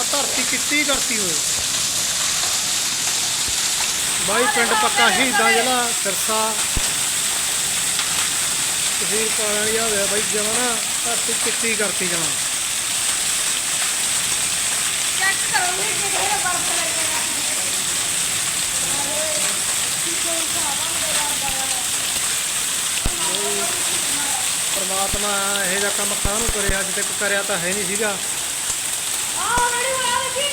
ਆ ਧਰਤੀ ਕਿੱਤੀ ਕਰਤੀ ਹੋਏ ਬਾਈ ਪਿੰਡ ਪੱਕਾ ਸ਼ਹੀਦਾਂ ਜ਼ਿਲ੍ਹਾ ਸਿਰਸਾ। ਤਹਿਸੀਲ ਪਾਣੀ ਆ ਹੋਇਆ ਬਾਈ ਜਮਾ ਨਾ ਧਰਤੀ ਕਿੱਤੀ ਕਰਤੀ ਜਮਾ। ਚੈੱਕ ਕਰੋ ਵੀ ਕਿਹੜੇ ਬਰਫ ਲੱਗੇਗਾ ਪਰਮਾਤਮਾ ਇਹ ਜਿਹਾ ਕੰਮ ਕਾਹਨੂੰ ਕਰਿਆ ਅੱਜ ਤੱਕ ਕਰਿਆ ਤਾਂ ਹੈ ਨਹੀਂ ਸੀਗਾ ਆ ਰੈਡੀ ਹੋਇਆ ਦੇਖੀ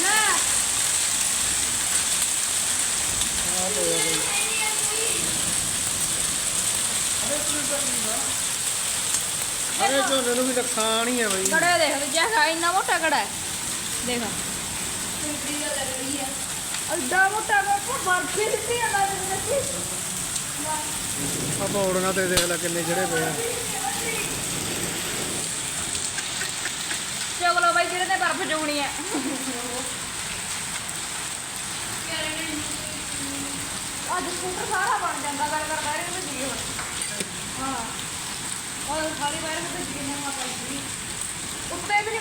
ਲੈ ਆਹ ਹੋਇਆ ਬਾਈ। ਅਰੇ ਝੋਨੇ ਨੂੰ ਵੀ ਨੁਕਸਾਨ ਹੀ ਹੈ ਬਾਈ। ਗੜੇ ਦੇਖ ਦੂਜਾ ਹੈ ਇੰਨਾ ਮੋਟਾ ਗੜਾ ਹੈ। ਦੇਖ। ਅੱਡਾ ਮੋਟਾ ਬਾਪੂ ਬਰਫੀ ਦਿੱਤੀ ਆ ਮੈਂ ਦੇਖੀ ਆ ਪੌੜੀਆਂ ਤੇ ਦੇਖ ਲੈ ਕਿੰਨੇ ਜਿਹੜੇ ਪਏ ਆ। ਚੋਗਲੋ ਬਾਈ ਜਿਹੜੇ ਨੇ ਬਰਫ ਜੁਗਣੀ ਹੈ ਅੱਜ ਸਕੂਟਰ ਸਾਰਾ ਬਣ ਜਾਂਦਾ ਗੱਲ ਕਰ ਬਾਰੇ ਵਿੱਚ ਜੀ ਹੁਣ ਹਾਂ। ਖਾਲੀ ਜੀ ਉੱਤੇ ਵੀ ਨਹੀਂ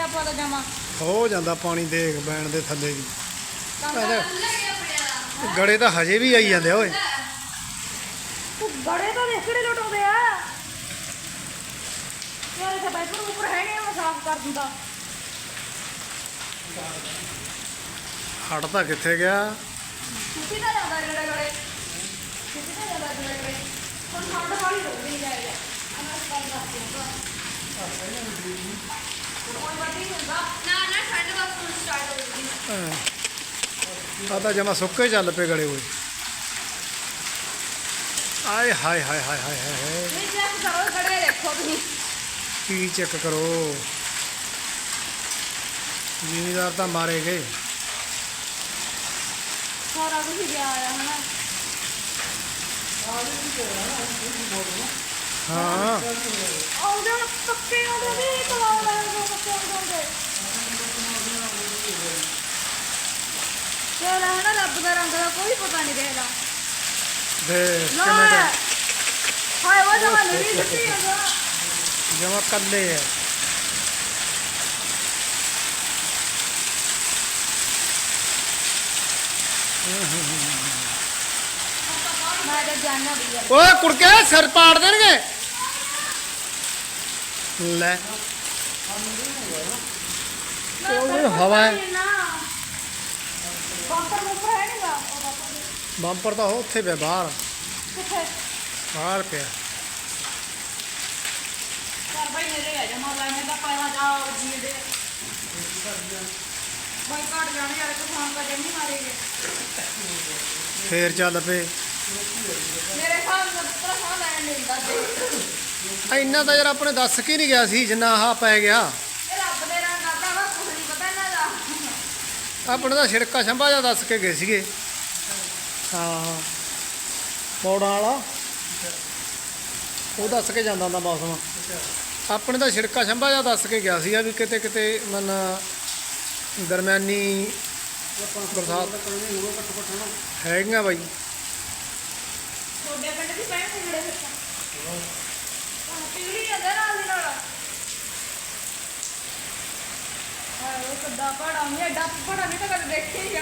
ਆਪਾਂ ਤਾਂ ਹੋ ਜਾਂਦਾ ਪਾਣੀ ਦੇਖ ਬੈਣ ਦੇ ਥੱਲੇ ਵੀ। ਗੜੇ ਤਾਂ ਹਜੇ ਵੀ ਆਈ ਜਾਂਦੇ ਆ ਓਏ। ਤੂੰ ਗੜੇ ਤਾਂ ਦੇਖ ਕਿਹੜੇ ਲੁੱਟਾਉਂਦੇ ਆ? ਯਾਰ ਇਹ ਬਾਈਪਰ ਉੱਪਰ ਹੈ ਨਹੀਂ ਮੈਂ ਸਾਫ਼ ਕਰ ਦਿੰਦਾ। ਹਟ ਤਾਂ ਕਿੱਥੇ ਗਿਆ? ਕਿੱਥੇ ਦਾ ਜਾਂਦਾ ਗੜੇ ਗੜੇ? ਕਿੱਥੇ ਦਾ ਜਾਂਦਾ ਗੜੇ ਗੜੇ? ਹੁਣ ਠੰਡ ਵਾਲੀ ਹੋ ਗਈ ਜਾਏਗਾ। ਨਾ ਨਾ ਆ ਤਾਂ ਜਮਾ ਸੁੱਕੇ ਚੱਲ ਪਏ ਗੜੇ ਓਏ ਆਏ ਹਾਏ ਹਾਏ ਹਾਏ ਹਾਏ ਹਾਏ ਹਾਏ। ਨਹੀਂ ਚੈੱਕ ਕਰੋ ਗੜੇ ਦੇਖੋ ਤੁਸੀਂ। ਕੀ ਚੈੱਕ ਕਰੋ? ਜ਼ਿਮੀਦਾਰ ਤਾਂ ਮਾਰੇ ਗਏ। ਸਾਰਾ ਕੁਝ ਗਿਆ ਆ ਹਨਾ। ਹਾਂ ਆਉਂਦੇ ਹੁਣ ਪੱਕੇ ਆਉਂਦੇ ਵੀ ਕਲਾਉ ਲੈ ਕੇ ਪੱਕੇ ਆਉਂਦੇ ਤੇ ਨਾ ਰੱਬ ਦਾ ਰੰਗ ਦਾ ਕੋਈ ਪਤਾ ਨਹੀਂ ਦੇਖਦਾ ਦੇ ਨਾ ਕਿੰਨੇ ਦਾ ਹਾਏ ਉਹ ਜਮਾਨ ਨਹੀਂ ਦਿੱਤੀ ਹੈਗਾ ਜਮਾ ਕੱਲੇ ਆ ਮੈਂ ਤਾਂ ਜਾਣਾ ਵੀ ਆ ਓਏ ਕੁੜਕੇ ਸਿਰ ਪਾੜ ਦੇਣਗੇ ਲੈ। ਉਹ ਹਵਾ ਹੈ। ਬੰਪਰ ਮੁੰਪਰ ਹੈ ਨਹੀਂਗਾ ਉਹ ਬੰਪਰ ਤਾਂ ਉੱਥੇ ਪਿਆ ਬਾਹਰ। ਕਿੱਥੇ ਬਾਹਰ ਪਿਆ। ਯਾਰ ਭਾਈ ਮੇਰੇ ਆ ਜਮਾ ਲੈ ਮੈਂ ਤਾਂ ਪਹਿਲਾਂ ਜਾ ਜੀ ਦੇ ਭਾਈ ਘਟ ਜਾਣੇ ਯਾਰ ਕਿ ਫੋਨ ਜੰਮੀ ਮਾਰੇਗੇ ਫੇਰ ਚੱਲ ਪਏ। ਮੇਰੇ ਹਿਸਾਬ ਨਾਲ ਪੁੱਤਰਾ ਸਾਹ ਲੈਣ ਨਹੀਂ ਹੁੰਦਾ ਇੰਨਾ ਤਾਂ ਯਾਰ ਆਪਣੇ ਦੱਸ ਕੇ ਨਹੀਂ ਗਿਆ ਸੀ ਜਿੰਨਾ ਆਹ ਪੈ ਗਿਆ। ਰੱਬ ਦੇ ਰੰਗ ਕਰਦਾ ਵਾ ਕੁਝ ਨਹੀਂ ਪਤਾ ਇਹਨਾਂ ਦਾ। ਆਪਣੇ ਤਾਂ ਛਿੜਕਾ ਛੰਭਾ ਜਿਹਾ ਦੱਸ ਕੇ ਗਏ ਸੀਗੇ। ਹਾਂ। ਪੌੜਾਂ ਵਾਲਾ। ਉਹ ਦੱਸ ਕੇ ਜਾਂਦਾ ਹੁੰਦਾ ਮੌਸਮ ਆਪਣੇ ਤਾਂ ਛਿੜਕਾ ਛੰਭਾ ਜਿਹਾ ਦੱਸ ਕੇ ਗਿਆ ਸੀਗਾ ਵੀ ਕਿਤੇ ਕਿਤੇ ਮਨ ਦਰਮਿਆਨੀ ਬਰਸਾਤ ਹੈਗੀਆਂ ਬਾਈ। ਤੁਹਾਡੇ ਪਿੰਡ ਦੀ ਪੈਣ ਜਿਹੜੇ ਫਿਰ ਤਾਂ ਪਿਗਲੀ ਜਾਂਦਾ ਨਾਲ ਦੀ ਨਾਲ ਆਹ ਉਹ ਕੱਦਾ ਪੜਾ ਨਹੀਂ ਐਡਾ ਪੜਾ ਨਹੀਂ ਤਾਂ ਕਦੇ ਦੇਖਿਆ ਹੀ ਆ।